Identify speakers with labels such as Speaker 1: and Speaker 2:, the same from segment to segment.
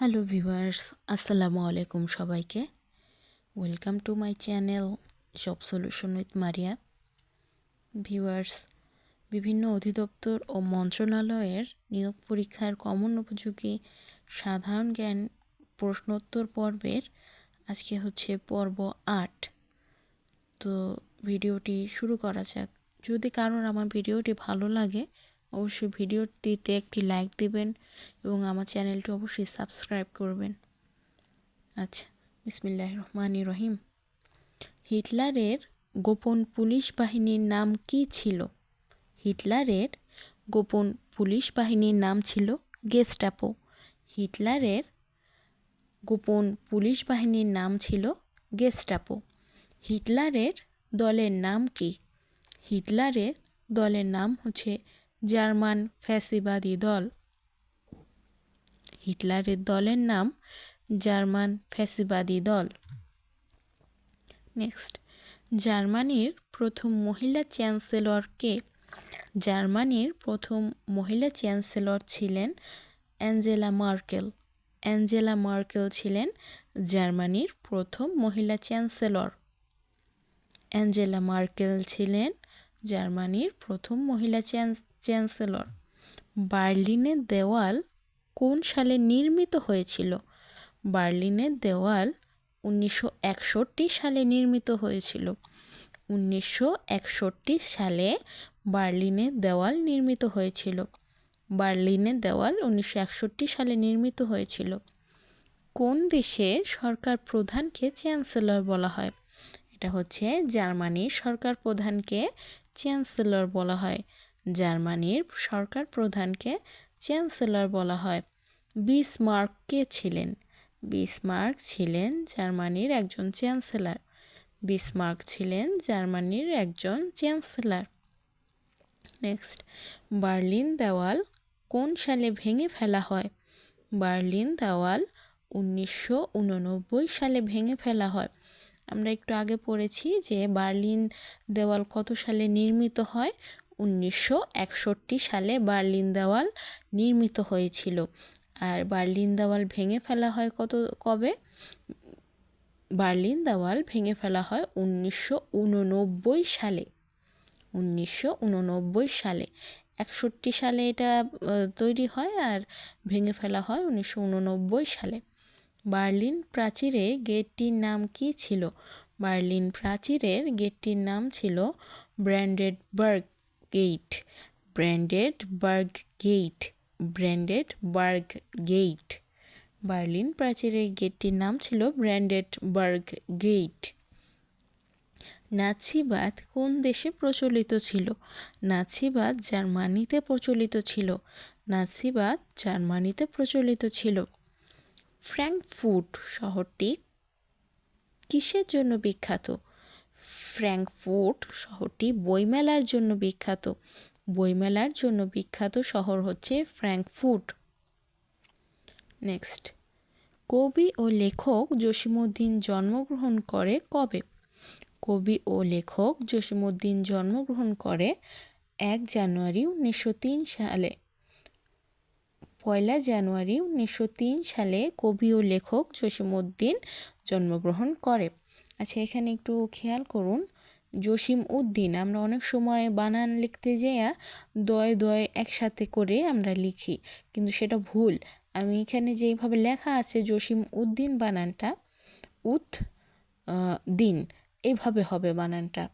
Speaker 1: Hello viewers, আসসালামু আলাইকুম সবাইকে। Welcome to my channel job solution with Maria viewers বিভিন্ন অধিদপ্তর ও মন্ত্রণালয়ের নিয়োগ পরীক্ষার কমন উপযোগী সাধারণ জ্ঞান প্রশ্নোত্তর পর্বের আজকে হচ্ছে পর্ব আট। তো ভিডিওটি শুরু করা যাক। যদি কারোর আমার ভিডিওটি ভালো লাগে অবশ্যই ভিডিওটিতে একটি লাইক দিবেন এবং আমার চ্যানেলটি অবশ্যই সাবস্ক্রাইব করবেন। আচ্ছা বিসমিল্লাহ রহমান রহিম। হিটলারের গোপন পুলিশ বাহিনীর নাম কি ছিল? হিটলারের গোপন পুলিশ বাহিনীর নাম ছিল গেস্টাপো হিটলারের গোপন পুলিশ বাহিনীর নাম ছিল গেস্টাপো হিটলারের দলের নাম কি? হিটলারের দলের নাম হচ্ছে জার্মান ফ্যাসিবাদী দল। হিটলারের দলের নাম জার্মান ফ্যাসিবাদী দল। নেক্সট, জার্মানির প্রথম মহিলা চ্যান্সেলর কে জার্মানির প্রথম মহিলা চ্যান্সেলর ছিলেন অ্যাঞ্জেলা মার্কেল। অ্যাঞ্জেলা মার্কেল ছিলেন জার্মানির প্রথম মহিলা চ্যান্সেলর। অ্যাঞ্জেলা মার্কেল ছিলেন জার্মানির প্রথম মহিলা চ্যান্সেলর। বার্লিনের দেওয়াল কোন সালে নির্মিত হয়েছিল? বার্লিনের দেওয়াল উনিশশো একষট্টি সালে নির্মিত হয়েছিল। উনিশশো একষট্টি সালে বার্লিনের দেওয়াল নির্মিত হয়েছিল। বার্লিনের দেওয়াল উনিশশো একষট্টি সালে নির্মিত হয়েছিল। কোন দেশে সরকার প্রধানকে চ্যান্সেলর বলা হয়? এটা হচ্ছে জার্মানির সরকার প্রধানকে চ্যান্সেলর বলা হয়। জার্মানির সরকার প্রধানকে চ্যান্সেলর বলা হয়। বিসমার্ক কে ছিলেন? বিসমার্ক ছিলেন জার্মানির একজন চ্যান্সেলর। বিসমার্ক ছিলেন জার্মানির একজন চ্যান্সেলর। নেক্সট, বার্লিন দেওয়াল কোন সালে ভেঙে ফেলা হয়? বার্লিন দেওয়াল উনিশশো উননব্বই সালে ভেঙে ফেলা হয়। আমরা একটু আগে পড়েছি যে বার্লিন দেওয়াল কত সালে নির্মিত হয়? উনিশশো একষট্টি সালে বার্লিন দেওয়াল নির্মিত হয়েছিল। আর বার্লিন দেওয়াল ভেঙে ফেলা হয় কত, কবে? বার্লিন দেওয়াল ভেঙে ফেলা হয় উনিশশো উননব্বই সালে। উনিশশো উননব্বই সালে। একষট্টি সালে এটা তৈরি হয় আর ভেঙে ফেলা হয় উনিশশো ঊননব্বই সালে। বার্লিন প্রাচীরে গেটটির নাম কি ছিল? বার্লিন প্রাচীরের গেটটির নাম ছিল Brandenburg Gate Brandenburg Gate Brandenburg Gate Berlin প্রাচীরের গেটটির নাম ছিল ব্র্যান্ডেড বার্গ গেট নাৎসিবাদ কোন দেশে প্রচলিত ছিল? নাৎসিবাদ জার্মানিতে প্রচলিত ছিল। নাৎসিবাদ জার্মানিতে প্রচলিত ছিল। ফ্র্যাঙ্কফুট শহরটি কিসের জন্য বিখ্যাত? ফ্র্যাঙ্কফুট শহরটি বইমেলার জন্য বিখ্যাত। বইমেলার জন্য বিখ্যাত শহর হচ্ছে ফ্র্যাঙ্কফুট নেক্সট। কবি ও লেখক জসিমুদ্দিন জন্মগ্রহণ করে কবে? কবি ও লেখক জসিমুদ্দিন জন্মগ্রহণ করে এক জানুয়ারি উনিশশো তিন সালে। পয়লা জানুয়ারি উনিশশো তিন সালে কবি ও লেখক জসিমউদ্দিন জন্মগ্রহণ করে। আচ্ছা এখানে একটু খেয়াল করুন। জসিম উদ্দিন, আমরা অনেক সময় বানান লিখতে যেয়া দয় দয় একসাথে করে আমরা লিখি, কিন্তু সেটা ভুল। আমি এখানে যেইভাবে লেখা আছে জসিম উদ্দিন বানানটা, উত দিন, এভাবে হবে বানানটা।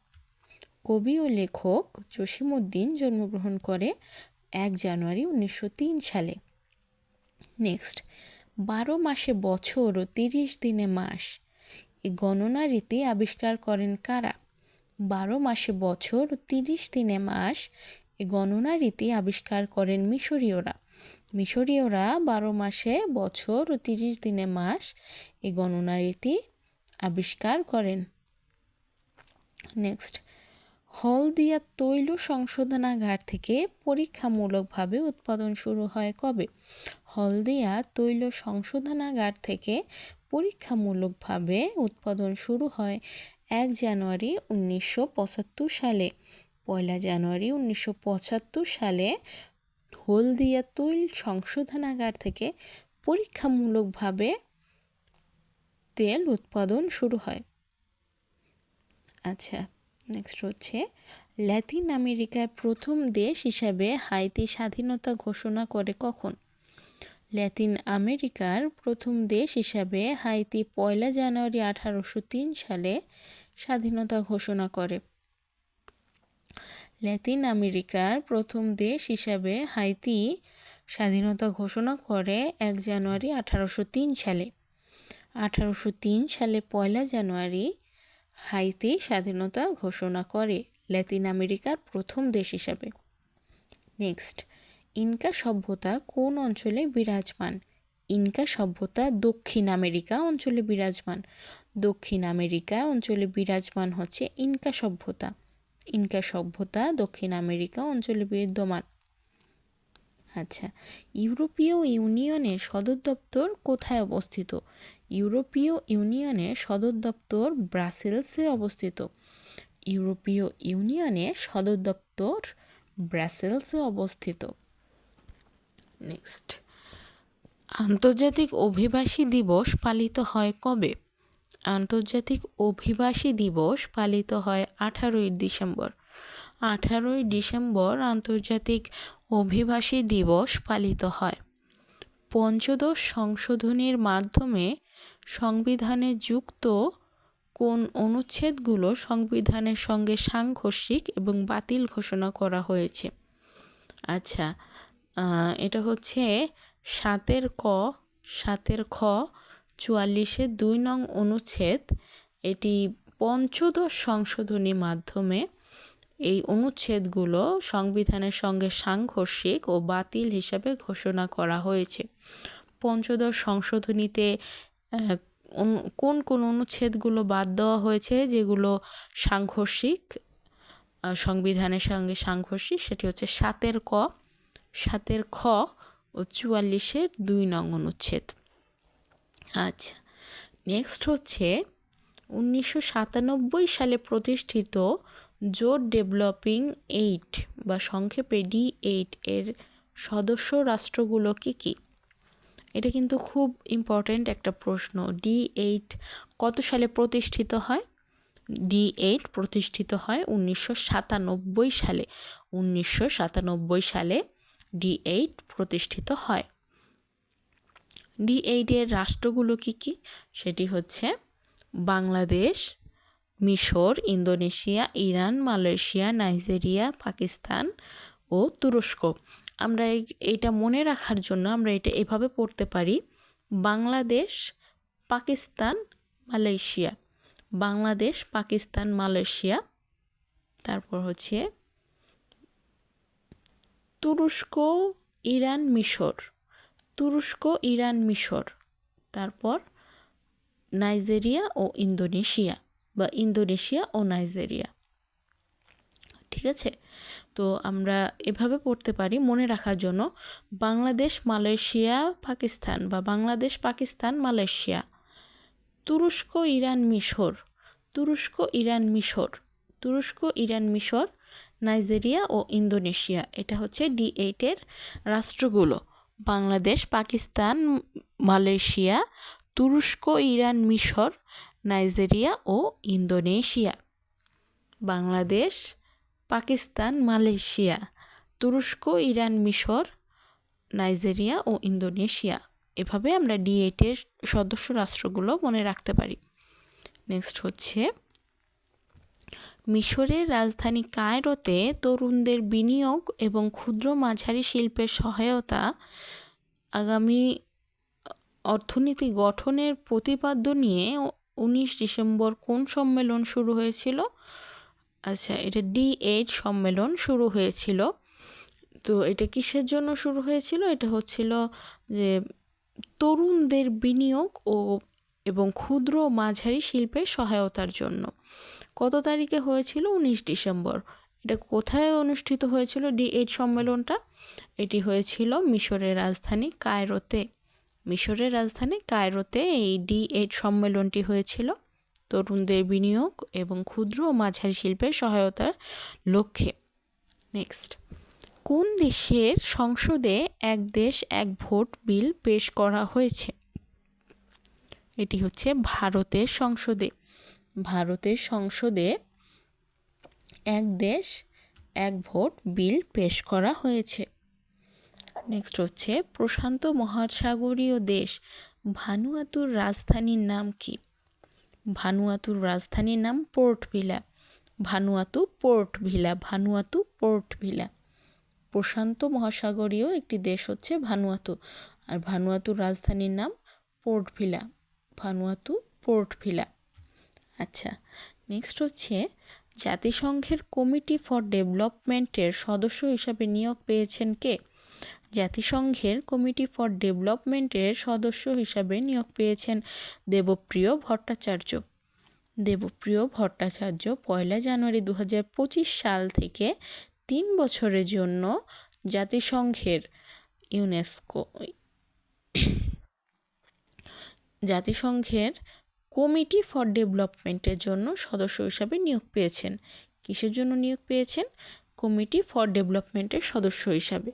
Speaker 1: কবি ও লেখক জসিম উদ্দিন জন্মগ্রহণ করে এক জানুয়ারি উনিশশো তিন সালে। নেক্সট, বারো মাসে বছর ও তিরিশ দিনে মাস। এই গণনা রীতি আবিষ্কার করেন কারা? বারো মাসে বছর ও তিরিশ দিনে মাস এ গণনা রীতি আবিষ্কার করেন মিশরীয়রা। মিশরীয়রা বারো মাসে বছর ও তিরিশ দিনে মাস এ গণনা রীতি আবিষ্কার করেন। নেক্সট। হলদিয়া তৈল সংশোধনাগার থেকে পরীক্ষামূলকভাবে উৎপাদন শুরু হয় কবে? হলদিয়া তৈল সংশোধনাগার থেকে পরীক্ষামূলকভাবে উৎপাদন শুরু হয় এক জানুয়ারি উনিশশো পঁচাত্তর সালে। পয়লা জানুয়ারি উনিশশো পঁচাত্তর সালে হলদিয়া তৈল সংশোধনাগার থেকে পরীক্ষামূলকভাবে তেল উৎপাদন শুরু হয়। আচ্ছা নেক্সট হচ্ছে, ল্যাতিন আমেরিকায় প্রথম দেশ হিসাবে হাইতি স্বাধীনতা ঘোষণা করে কখন? ল্যাতিন আমেরিকার প্রথম দেশ হিসাবে হাইতি পয়লা জানুয়ারি আঠারোশো তিন সালে স্বাধীনতা ঘোষণা করে। ল্যাতিন আমেরিকার প্রথম দেশ হিসাবে হাইতি স্বাধীনতা ঘোষণা করে এক জানুয়ারি আঠারোশো তিন সালে। আঠারোশো তিন সালে পয়লা জানুয়ারি হাইতি স্বাধীনতা ঘোষণা করে ল্যাতিন আমেরিকার প্রথম দেশ হিসাবে। নেক্সট ইনকা সভ্যতা কোন অঞ্চলে বিরাজমান? ইনকা সভ্যতা দক্ষিণ আমেরিকা অঞ্চলে বিরাজমান। দক্ষিণ আমেরিকা অঞ্চলে বিরাজমান হচ্ছে ইনকা সভ্যতা। ইনকা সভ্যতা দক্ষিণ আমেরিকা অঞ্চলে বিদ্যমান। আচ্ছা ইউরোপীয় ইউনিয়নের সদর দপ্তর কোথায় অবস্থিত? ইউরোপীয় ইউনিয়নের সদর দপ্তর ব্রাসেলসে অবস্থিত। ইউরোপীয় ইউনিয়নের সদর দপ্তর ব্রাসেলসে অবস্থিত। নেক্সট। আন্তর্জাতিক অভিবাসী দিবস পালিত হয় কবে? আন্তর্জাতিক অভিবাসী দিবস পালিত হয় আঠারোই ডিসেম্বর। আঠারোই ডিসেম্বর আন্তর্জাতিক অভিবাসী দিবস পালিত হয়। পঞ্চদশ সংশোধনীর মাধ্যমে সংবিধানে যুক্ত কোন অনুচ্ছেদগুলো সংবিধানের সঙ্গে সাংঘর্ষিক এবং বাতিল ঘোষণা করা হয়েছে? আচ্ছা এটা হচ্ছে সাতের ক, সাতের খ, চুয়াল্লিশের দুই নং অনুচ্ছেদ। এটি পঞ্চদশ সংশোধনী মাধ্যমে এই অনুচ্ছেদগুলো সংবিধানের সঙ্গে সাংঘর্ষিক ও বাতিল হিসাবে ঘোষণা করা হয়েছে। পঞ্চদশ সংশোধনীতে কোন কোন অনুচ্ছেদগুলো বাদ দেওয়া হয়েছে যেগুলো সাংঘর্ষিক সংবিধানের সঙ্গে সাংঘর্ষিক, সেটি হচ্ছে সাতের ক সাতের খ ও চুয়াল্লিশের দুই নং অনুচ্ছেদ। আচ্ছা নেক্সট হচ্ছে উনিশশো সাতানব্বই সালে প্রতিষ্ঠিত জোট ডেভেলপিং এইট বা সংক্ষেপে ডি এইট এর সদস্য রাষ্ট্রগুলো কী কী? এটা কিন্তু খুব ইম্পর্ট্যান্ট একটা প্রশ্ন। ডি এইট কত সালে প্রতিষ্ঠিত হয়? ডি এইট প্রতিষ্ঠিত হয় উনিশশো সাতানব্বই সালে। উনিশশো সাতানব্বই সালে ডি এইট প্রতিষ্ঠিত হয়। ডি এইটের রাষ্ট্রগুলো কী কী? সেটি হচ্ছে বাংলাদেশ, মিশর, Indonesia, Iran, Malaysia, Nigeria, Pakistan ও তুরস্ক। আমরা এইটা মনে রাখার জন্য আমরা এটা এভাবে পড়তে পারি। বাংলাদেশ, পাকিস্তান, মালয়েশিয়া। বাংলাদেশ, পাকিস্তান, মালয়েশিয়া। তারপর হচ্ছে তুরস্ক, ইরান, মিশর। তুরস্ক, ইরান, মিশর। তারপর নাইজেরিয়া ও ইন্দোনেশিয়া বা ইন্দোনেশিয়া ও নাইজেরিয়া। ঠিক আছে? তো আমরা এভাবে পড়তে পারি মনে রাখার জন্য বাংলাদেশ, মালয়েশিয়া, পাকিস্তান বা বাংলাদেশ, পাকিস্তান, মালয়েশিয়া। তুরস্ক, ইরান, মিশর। তুরস্ক, ইরান, মিশর। তুরস্ক, ইরান, মিশর নাইজেরিয়া ও ইন্দোনেশিয়া। এটা হচ্ছে ডি এইটের রাষ্ট্রগুলো। বাংলাদেশ, পাকিস্তান, মালয়েশিয়া, তুরস্ক, ইরান, মিশর, নাইজেরিয়া ও ইন্দোনেশিয়া। বাংলাদেশ, পাকিস্তান, মালয়েশিয়া, তুরস্ক, ইরান, মিশর, নাইজেরিয়া ও ইন্দোনেশিয়া। এভাবে আমরা ডি এইটের সদস্য রাষ্ট্রগুলো মনে রাখতে পারি। নেক্সট হচ্ছে মিশরের রাজধানী কায়রোতে তরুণদের বিনিয়োগ এবং ক্ষুদ্র মাঝারি শিল্পের সহায়তা আগামী অর্থনীতি গঠনের প্রতিপাদ্য নিয়ে উনিশ ডিসেম্বর কোন সম্মেলন শুরু হয়েছিল? আচ্ছা এটা ডি সম্মেলন শুরু হয়েছিল। তো এটা কিসের জন্য শুরু হয়েছিল? এটা হচ্ছিল যে তরুণদের বিনিয়োগ ও এবং ক্ষুদ্র মাঝারি শিল্পের সহায়তার জন্য। কত তারিখে হয়েছিল? উনিশ ডিসেম্বর। এটা কোথায় অনুষ্ঠিত হয়েছিল? ডি এইট সম্মেলনটা? এটি হয়েছিল মিশরের রাজধানী কায়রোতে। মিশরের রাজধানী কায়রোতে এই ডি এইট সম্মেলনটি হয়েছিল। তরুণদের বিনিয়োগ এবং ক্ষুদ্র ও মাঝারি শিল্পের সহায়তার লক্ষ্যে। নেক্সট। কোন দেশের সংসদে এক দেশ এক ভোট বিল পেশ করা হয়েছে? এটি হচ্ছে ভারতের সংসদে। ভারতের সংসদে এক দেশ, এক ভোট বিল পেশ করা হয়েছে। নেক্সট হচ্ছে, প্রশান্ত মহাসাগরীয় দেশ, ভানুয়াতুর রাজধানীর নাম কি? ভানুয়াতুর রাজধানীর নাম Port Vila Vanuatu Port Vila Vanuatu Port Vila প্রশান্ত মহাসাগরীয় একটি দেশ হচ্ছে ভানুয়াতু, আর ভানুয়াতুর রাজধানীর নাম Port Vila Vanuatu Port Vila আচ্ছা নেক্সট হচ্ছে জাতিসংঘের কমিটি ফর ডেভেলপমেন্টের সদস্য হিসাবে নিয়োগ পেয়েছেন কে? জাতিসংঘের কমিটি ফর ডেভেলপমেন্টের সদস্য হিসাবে নিয়োগ পেয়েছেন দেবপ্রিয় ভট্টাচার্য। দেবপ্রিয় ভট্টাচার্য পয়লা জানুয়ারি দু হাজার পঁচিশ সাল থেকে তিন বছরের জন্য জাতিসংঘের ইউনেস্কো জাতিসংঘের কমিটি ফর ডেভেলপমেন্টের জন্য সদস্য হিসাবে নিয়োগ পেয়েছেন। কিসের জন্য নিয়োগ পেয়েছেন? কমিটি ফর ডেভেলপমেন্টের সদস্য হিসাবে।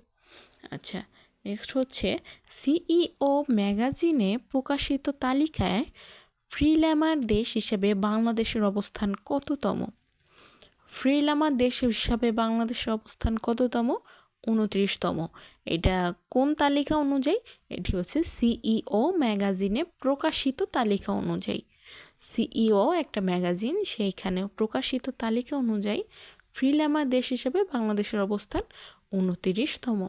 Speaker 1: আচ্ছা নেক্সট হচ্ছে সিইও ম্যাগাজিনে প্রকাশিত তালিকায় ফ্রিল্যামার দেশ হিসেবে বাংলাদেশের অবস্থান কততম? ফ্রিল্যামার দেশ হিসাবে বাংলাদেশের অবস্থান কততম? উনত্রিশতম। এটা কোন তালিকা অনুযায়ী? এটি হচ্ছে সিইও ম্যাগাজিনে প্রকাশিত তালিকা অনুযায়ী। সিইও একটা ম্যাগাজিন সেইখানে প্রকাশিত তালিকা অনুযায়ী ফ্রিল্যামার দেশ হিসেবে বাংলাদেশের অবস্থান উনতিরিশতম।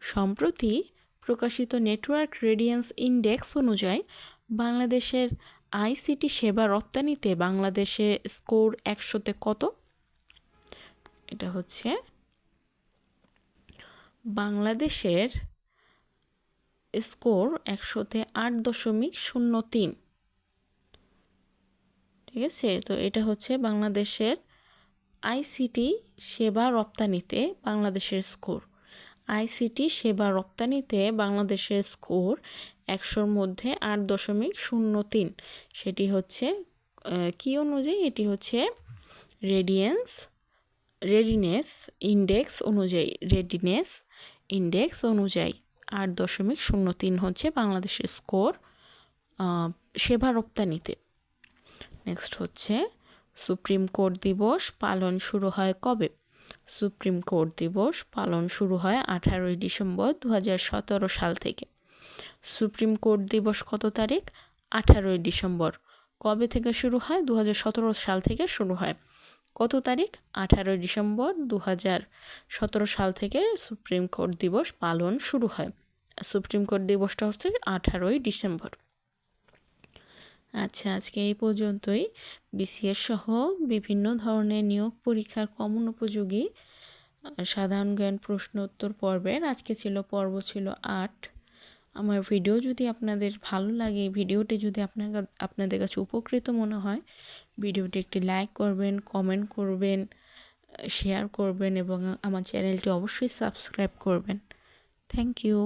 Speaker 1: সম্প্রতি প্রকাশিত নেটওয়ার্ক রেডিয়েন্স ইন্ডেক্স অনুযায়ী বাংলাদেশের আইসিটি সেবা রপ্তানিতে বাংলাদেশে স্কোর একশোতে কত? এটা হচ্ছে বাংলাদেশের স্কোর একশোতে আট দশমিক শূন্য তিন। ঠিক আছে? তো এটা হচ্ছে বাংলাদেশের আইসিটি সেবা রপ্তানিতে বাংলাদেশের স্কোর। আইসিটি সেবা রপ্তানিতে বাংলাদেশের স্কোর একশোর মধ্যে আট দশমিক শূন্য তিন। সেটি হচ্ছে কী অনুযায়ী? এটি হচ্ছে রেডিয়েন্স রেডিনেস ইন্ডেক্স অনুযায়ী রেডিনেস ইন্ডেক্স অনুযায়ী আট দশমিক শূন্য তিন হচ্ছে বাংলাদেশের স্কোর সেবা রপ্তানিতে। নেক্সট হচ্ছে সুপ্রিম কোর্ট দিবস পালন শুরু হয় কবে? সুপ্রিম কোর্ট দিবস পালন শুরু হয় আঠারোই ডিসেম্বর দু হাজার সতেরো সাল থেকে। সুপ্রিম কোর্ট দিবস কত তারিখ? আঠারোই ডিসেম্বর। কবে থেকে শুরু হয়? দু হাজার সতেরো সাল থেকে শুরু হয়। কত তারিখ? আঠারোই ডিসেম্বর দু হাজার সতেরো সাল থেকে সুপ্রিম কোর্ট দিবস পালন শুরু হয়। সুপ্রিম কোর্ট দিবসটা হচ্ছে আঠারোই ডিসেম্বর। আচ্ছা আজকে এই পর্যন্তই। বিসিএস সহ বিভিন্ন ধরনের নিয়োগ পরীক্ষার কমন উপযোগী, সাধারণ জ্ঞান প্রশ্ন উত্তর পর্বের, আজকে ছিল পর্ব ছিল আট। আমার ভিডিও যদি আপনাদের ভালো লাগে, ভিডিওটি যদি আপনার আপনাদের কাছে উপকৃত মনে হয়, ভিডিওটি একটি লাইক করবেন কমেন্ট করবেন শেয়ার করবেন এবং আমার চ্যানেলটি অবশ্যই সাবস্ক্রাইব করবেন। Thank you